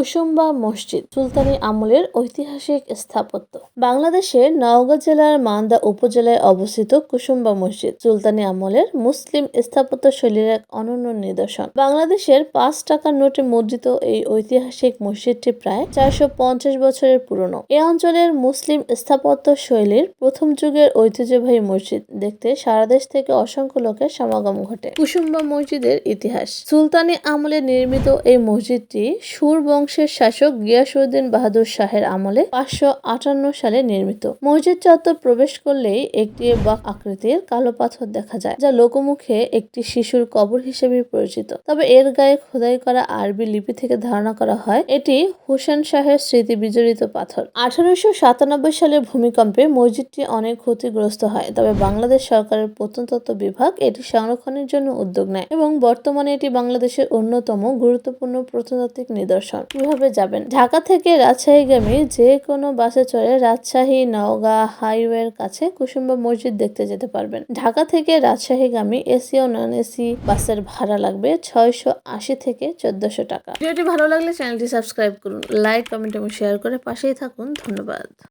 কুসুম্বা মসজিদ সুলতানি আমলের ঐতিহাসিক স্থাপত্য। বাংলাদেশের নওগাঁ জেলার মান্দা উপজেলায় অবস্থিত কুসুম্বা মসজিদ সুলতানি আমলের মুসলিম স্থাপত্য শৈলীর এক অনন্য নিদর্শন। বাংলাদেশের পাঁচ টাকার নোটে মুদ্রিত এই ঐতিহাসিক মসজিদটি প্রায় চারশো পঞ্চাশ বছরের পুরনো। এ অঞ্চলের মুসলিম স্থাপত্য শৈলীর প্রথম যুগের ঐতিহ্যবাহী মসজিদ দেখতে সারা দেশ থেকে অসংখ্য লোকের সমাগম ঘটে। কুসুম্বা মসজিদের ইতিহাস। সুলতানি আমলে নির্মিত এই মসজিদটি সুর বংশের শাসক গিয়াসউদ্দিন বাহাদুর শাহের আমলে পাঁচশো আটান্ন সালে নির্মিত। মসজিদ চত্বর প্রবেশ করলেই একটি বাক আকৃতির কালো পাথর দেখা যায়, যা লোকমুখে একটি শিশুর কবর হিসেবে পরিচিত। তবে এর গায়ে খোদাই করা আরবি লিপি থেকে ধারণা করা হয়, এটি হুসেন শাহের স্মৃতি বিজড়িত পাথর। আঠারোশো সাতানব্বই সালের ভূমিকম্পে মসজিদটি অনেক ক্ষতিগ্রস্ত হয়, তবে বাংলাদেশ সরকারের প্রত্নতত্ত্ব বিভাগ এটি সংরক্ষণের জন্য উদ্যোগ নেয় এবং বর্তমানে এটি বাংলাদেশের অন্যতম গুরুত্বপূর্ণ প্রত্নতাত্ত্বিক নিদর্শন। কীভাবে যাবেন? ঢাকা থেকে রাজশাহীগামী যে কোনো বাসে চড়ে রাজশাহী নওগাঁ হাইওয়ের কাছে কুসুম্বা মসজিদ দেখতে যেতে পারবেন। ঢাকা থেকে রাজশাহীগামী এসি ও নন এসি বাসের ভাড়া লাগবে ছয়শো আশি থেকে চোদ্দশো টাকা। ভিডিওটি ভালো লাগলে চ্যানেলটি সাবস্ক্রাইব করুন, লাইক, কমেন্ট এবং শেয়ার করে পাশেই থাকুন। ধন্যবাদ।